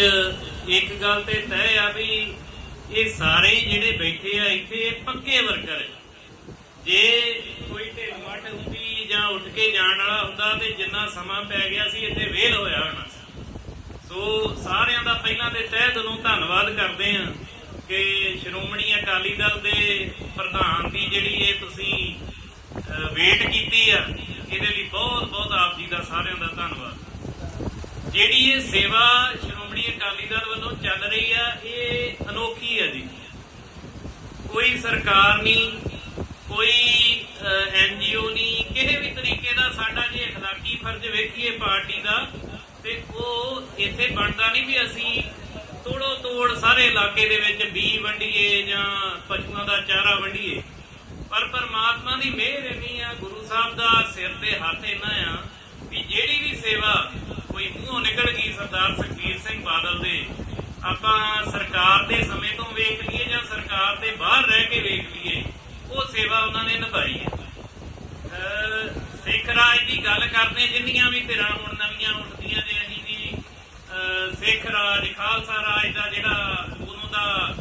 ਵਿੱਚ ਇੱਕ ਗੱਲ ਤੇ ਤੈਅ ਆ ਵੀ ਇਹ ਸਾਰੇ ਜਿਹੜੇ ਬੈਠੇ ਆ ਇੱਥੇ ਪੱਕੇ ਵਰਕਰ ਜੇ ਕੋਈ ਢਿੱਲ ਹੁੰਦੀ ਜਾਂ ਉੱਠ ਕੇ ਜਾਣ ਵਾਲਾ ਹੁੰਦਾ ਤੇ ਜਿੰਨਾ ਸਮਾਂ ਪੈ ਗਿਆ ਸੀ, ਇੱਥੇ ਵੇਲ ਹੋਇਆ ਹੋਣਾ ਸੋ। ਸਾਰਿਆਂ ਦਾ ਪਹਿਲਾਂ ਤੇ ਤਹਿ ਦਿਲੋਂ ਧੰਨਵਾਦ ਕਰਦੇ ਹਾਂ ਕਿ ਸ਼੍ਰੋਮਣੀ ਅਕਾਲੀ ਦਲ ਦੇ ਪ੍ਰਧਾਨ ਦੀ ਜਿਹੜੀ ਇਹ ਤੁਸੀਂ ਵੇਟ ਕੀਤੀ ਆ, ਇਹਦੇ ਲਈ ਬਹੁਤ ਬਹੁਤ ਆਪ ਜੀ ਦਾ ਸਾਰਿਆਂ ਦਾ ਧੰਨਵਾਦ। ਜਿਹੜੀ ਇਹ ਸੇਵਾ ਸ਼੍ਰੋਮਣੀ ਅਕਾਲੀ ਦਲ ਵੱਲੋਂ ਚੱਲ ਰਹੀ ਆ ਇਹ ਅਨੋਖੀ ਹੈ ਜੀ ਕੋਈ ਸਰਕਾਰ ਨਹੀਂ ਕੋਈ ਐਨਜੀਓ ਨਹੀਂ ਕਿਸੇ ਵੀ ਤਰੀਕੇ ਦਾ ਸਾਡਾ ਜੇ اخلاقی ਫਰਜ਼ ਵੇਖੀਏ ਪਾਰਟੀ ਦਾ ਤੇ ਉਹ ਇੱਥੇ ਬਣਦਾ ਨਹੀਂ ਵੀ ਅਸੀਂ ਤੋੜੋ ਤੋੜ ਸਾਰੇ ਇਲਾਕੇ ਦੇ ਵਿੱਚ ਬੀ ਵੰਡੀਏ ਜਾਂ ਪਸ਼ੂਆਂ ਦਾ ਚਾਰਾ ਵੰਡੀਏ ਪਰ ਪਰਮਾਤਮਾ ਦੀ ਮਿਹਰ ਇੰਨੀ ਆ ਗੁਰੂ ਸਾਹਿਬ ਦਾ ਸਿਰ ਤੇ ਹੱਥ ਇੰਨਾ ਆ ਵੀ ਜਿਹੜੀ ਵੀ ਸੇਵਾ ਕਰਦੇ ਜਿੰਨੀਆਂ ਵੀ ਧਿਰਾਂ ਹੁਣ ਨਵੀਆਂ ਉੱਠਦੀਆਂ ਜੇ ਅਸੀਂ ਵੀ ਸਿੱਖ ਰਾਜ, ਖਾਲਸਾ ਰਾਜ ਦਾ ਜਿਹੜਾ ਉਦੋਂ ਦਾ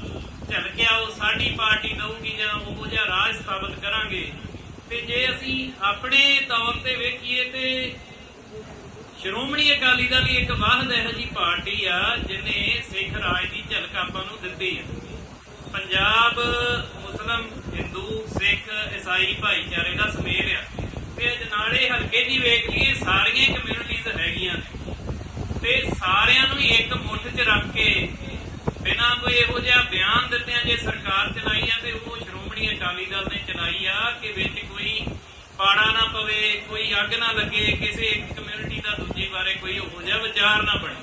ਝਲਕਿਆ ਉਹ ਸਾਡੀ ਪਾਰਟੀ ਦਊਗੀ ਜਾਂ ਉਹ ਜਿਹਾ ਰਾਜ ਸਥਾਪਿਤ ਕਰਾਂਗੇ। ਤੇ ਜੇ ਅਸੀਂ ਆਪਣੇ ਤੌਰ ਤੇ ਵੇਖੀਏ ਤੇ ਸ਼੍ਰੋਮਣੀ ਅਕਾਲੀ ਦਲ ਹੀ ਇੱਕ ਵਾਹਦ ਇਹੋ ਜੀ ਪਾਰਟੀ ਆ, ਜਿਹਨੇ ਸਿੱਖ ਰਾਜ ਦੀ ਝਲਕ ਆਪਾਂ ਨੂੰ ਦਿੱਤੀ ਹੈ ਪੰਜਾਬ, ਮੁਸਲਮ, ਹਿੰਦੂ, ਸਿੱਖ ਈਸਾਈ ਭਾਈਚਾਰੇ ਦਾ ਸਮੇਲ ਆ। ਤੇ ਹਲਕੇ ਦੀ ਵੇਖ ਲਈਏ, ਸਾਰੀਆਂ ਕਮਿਊਨਿਟੀਜ਼ ਹੈਗੀਆਂ। ਤੇ ਸਾਰਿਆਂ ਨੂੰ ਇੱਕ ਮੁੱਠ 'ਚ ਰੱਖ ਕੇ ਬਿਨਾਂ ਕੋਈ ਇਹੋ ਜਿਹਾ ਬਿਆਨ ਦਿੱਤਿਆਂ ਜੇ ਸਰਕਾਰ ਚਲਾਈ ਆ ਤੇ ਉਹ ਸ਼੍ਰੋਮਣੀ ਅਕਾਲੀ ਦਲ ਨੇ ਚਲਾਈ ਆ ਕਿ ਵਿੱਚ ਕੋਈ ਪਾੜਾ ਨਾ ਪਵੇ, ਕੋਈ ਅੱਗ ਨਾ ਲੱਗੇ, ਕਿਸੇ ਇੱਕ ਕਮਿਊਨਿਟੀ ਦਾ ਦੂਜੀ ਬਾਰੇ ਕੋਈ ਉਹੋ ਜਿਹਾ ਵਿਚਾਰ ਨਾ ਬਣੇ।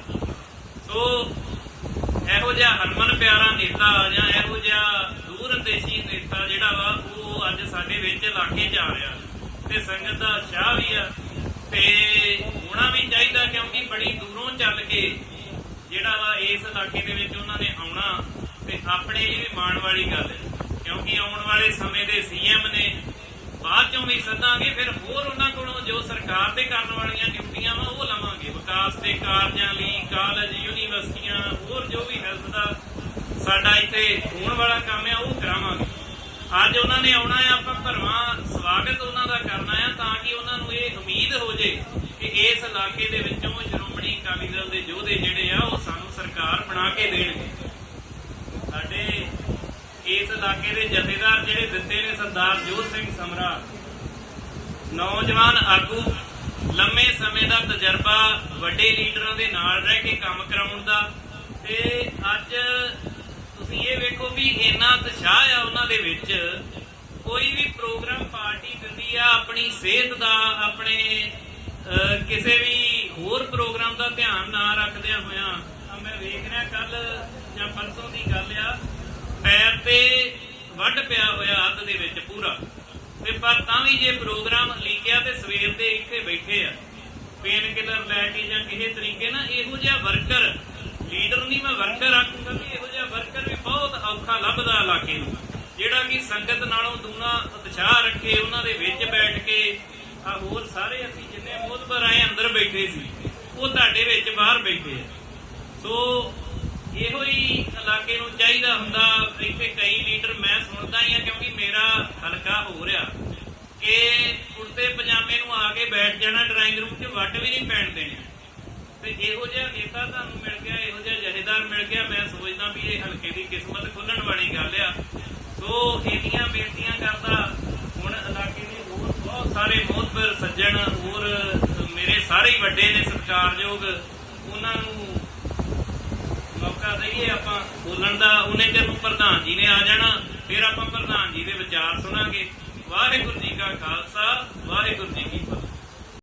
ਸੋ ਇਹੋ ਜਿਹਾ ਹਰਮਨ ਪਿਆਰਾ ਨੇਤਾ ਜਾਂ ਇਹੋ ਜਿਹਾ ਦੂਰ ਅੰਦੇਸ਼ੀ ਨੇਤਾ ਜਿਹੜਾ ਵਾ ਉਹ ਅੱਜ ਸਾਡੇ ਵਿੱਚ ਇਲਾਕੇ 'ਚ ਆ ਰਿਹਾ ਤੇ ਸੰਗਤ ਦਾ ਸ਼ਾਹ ਵੀ ਆ। ਤੇ ਹੋਣਾ ਵੀ ਚਾਹੀਦਾ ਕਿਉਂਕਿ ਬੜੀ ਦੂਰੋਂ ਚੱਲ ਕੇ ਜਿਹੜਾ ਵਾ ਇਸ ਇਲਾਕੇ ਦੇ ਵਿੱਚ ਉਹਨਾਂ ਨੇ ਆਉਣਾ ਤੇ ਆਪਣੇ ਲਈ ਵੀ ਮਾਣ ਵਾਲੀ ਗੱਲ ਹੈ। ਕਿਉਂਕਿ ਆਉਣ ਵਾਲੇ ਸਮੇਂ ਦੇ ਸੀਐਮ ਨੇ ਬਾਅਦ ਚੋਂ ਵੀ ਸੱਦਾਂਗੇ, ਫਿਰ ਹੋਰ ਉਹਨਾਂ ਕੋਲੋਂ ਜੋ ਸਰਕਾਰ ਦੇ ਕਰਨ ਵਾਲੀਆਂ ਡਿਊਟੀਆਂ ਵਾ ਉਹ ਲਵਾਂਗੇ। ਵਿਕਾਸ ਦੇ ਕਾਰਜਾਂ ਲਈ ਕਾਲਜ ਯੂਨੀਵਰਸਿਟੀਆਂ ਹੋਰ ਜੋ ਵੀ ਹੈਲਥ ਦਾ ਸਾਡਾ ਇੱਥੇ ਹੋਣ ਵਾਲਾ ਕੰਮ ਆ, ਉਹ ਕਰਾਵਾਂਗੇ। ਅੱਜ ਉਹਨਾਂ ਨੇ ਆਉਣਾ ਆ, ਆਪਾਂ ਭਰਵਾਂ ਸਵਾਗਤ ਉਹਨਾਂ ਦਾ ਕਰਨਾ ਆ ਤਾਂ ਕਿ ਉਹਨਾਂ ਨੂੰ ਇਹ ਉਮੀਦ ਹੋ ਜੇ ਕਿ ਇਸ ਇਲਾਕੇ ਦੇ ਵਿੱਚੋਂ ਸ਼੍ਰੋਮਣੀ ਅਕਾਲੀ ਦਲ ਦੇ ਯੋਧੇ ਜਿਹੜੇ ਆ, ਉਹ ਸਾਨੂੰ ਸਰਕਾਰ ਬਣਾ ਕੇ ਦੇਣਗੇ। ਸਾਡੇ ਇਸ ਇਲਾਕੇ ਦੇ ਜਥੇਦਾਰ ਜਿਹੜੇ ਦਿੱਤੇ ਨੇ ਸਰਦਾਰ ਜੋਤ ਸਿੰਘ ਸਮਰਾ, ਨੌਜਵਾਨ ਆਗੂ, ਲੰਮੇ ਸਮੇਂ ਦਾ ਤਜਰਬਾ, ਵੱਡੇ ਲੀਡਰਾਂ ਦੇ ਨਾਲ ਰਹਿ ਕੇ ਕੰਮ ਕਰਾਉਣ ਦਾ ਤੇ ਅੱਜ ਤੁਸੀਂ ਇਹ ਵੇਖੋ ਵੀ ਇੰਨਾ ਉਤਸ਼ਾਹ ਆ ਉਹਨਾਂ ਦੇ ਵਿੱਚ ਕੋਈ ਵੀ ਪ੍ਰੋਗਰਾਮ ਪਾਰਟੀ ਦਿੰਦੀ ਆ, ਆਪਣੀ ਸਿਹਤ ਦਾ, ਆਪਣੇ ਕਿਸੇ ਵੀ ਹੋਰ ਪ੍ਰੋਗਰਾਮ ਦਾ ਧਿਆਨ ਨਾ ਰੱਖਦਿਆਂ ਹੋਇਆਂ ਆ ਮੈਂ ਵੇਖ ਰਿਹਾ ਕੱਲ ਜਾਂ ਪਰਸੋਂ ਦੀ ਗੱਲ ਆ, ਪੈਰ ਤੇ ਵੱਢ ਪਿਆ ਹੋਇਆ ਅੱਧ ਦੇ ਵਿੱਚ ਪੂਰਾ। ਤੇ ਪਰ ਤਾਂ ਵੀ ਜੇ ਪ੍ਰੋਗਰਾਮ ਲਿਖਿਆ ਤੇ ਸਵੇਰ ਦੇ ਇੱਥੇ ਬੈਠੇ ਆ ਪੇਨ ਕਿਲਰ ਲੈ ਕੇ ਜਾਂ ਕਿਸੇ ਤਰੀਕੇ ਨਾਲ ਇਹੋ ਜਿਹਾ ਵਰਕਰ ਲੀਡਰ ਨਹੀਂ ਮੈਂ ਵਰਕਰ ਆਖੂੰਗਾ ਵੀ ਇਹੋ ਜਿਹਾ ਵਰਕਰ ਵੀ ਬਹੁਤ ਔਖਾ ਲੱਭਦਾ ਇਲਾਕੇ ਨੂੰ। ਜਿਹੜਾ ਕਿ ਸੰਗਤ ਨਾਲੋਂ ਦੂਣਾ ਉਤਸ਼ਾਹ ਰੱਖੇ, ਉਹਨਾਂ ਦੇ ਵਿੱਚ ਬੈਠ ਕੇ ਆ ਹੋਰ ਸਾਰੇ ਅਸੀਂ ਜਿੰਨੇ ਮੋਦਬਰ ਆਏ, ਅੰਦਰ ਬੈਠੇ ਸੀ, ਉਹ ਤੁਹਾਡੇ ਵਿੱਚ ਬਾਹਰ ਬੈਠੇ ਆ। ਸੋ ਇਹੋ ਹੀ ਇਲਾਕੇ ਨੂੰ ਚਾਹੀਦਾ ਹੁੰਦਾ, ਇੱਥੇ ਕਈ ਲੀਡਰ ਮੈਂ ਸੁਣਦਾ ਹੀ ਆ, ਕਿਉਂਕਿ ਮੇਰਾ ਹਲਕਾ ਹੋ ਰਿਹਾ, ਕਿ ਕੁੜਤੇ ਪਜਾਮੇ ਨੂੰ ਆ ਕੇ ਬੈਠ ਜਾਣਾ, ਡਰਾਇੰਗ ਰੂਮ 'ਚ ਵੱਟ ਵੀ ਨਹੀਂ ਪੈਣ ਦੇਣੇ। ਤੇ ਇਹੋ ਜਿਹਾ ਨੇਤਾ ਤੁਹਾਨੂੰ ਮਿਲ ਗਿਆ, ਇਹੋ ਜਿਹਾ ਜਹੇਦਾਰ ਮਿਲ ਗਿਆ, ਮੈਂ ਸੋਚਦਾ ਵੀ ਇਹ ਹਲਕੇ ਦੀ ਕਿਸਮਤ ਖੁੱਲਣ ਵਾਲੀ ਗੱਲ ਆ। ਸੋ ਬੇਨਤੀਆਂ ਕਰਦਾ। ਹੁਣ ਇਲਾਕੇ ਦੇ ਹੋਰ ਬਹੁਤ ਸਾਰੇ ਮੋਹਤਬਰ ਸੱਜਣ, ਹੋਰ ਮੇਰੇ ਸਾਰੇ ਹੀ ਵੱਡੇ ਨੇ ਸਤਿਕਾਰਯੋਗ, ਉਹਨਾਂ ਨੂੰ ਮੌਕਾ ਦਈਏ ਆਪਾਂ ਬੋਲਣ ਦਾ। ਉਹਨੇ ਤੇ ਪ੍ਰਧਾਨ ਜੀ ਨੇ ਆ ਜਾਣਾ, ਫਿਰ ਆਪਾਂ ਪ੍ਰਧਾਨ ਜੀ ਦੇ ਵਿਚਾਰ ਸੁਣਾਂਗੇ। ਵਾਹਿਗੁਰੂ ਜੀ ਕਾ ਖਾਲਸਾ, ਵਾਹਿਗੁਰੂ ਜੀ ਕੀ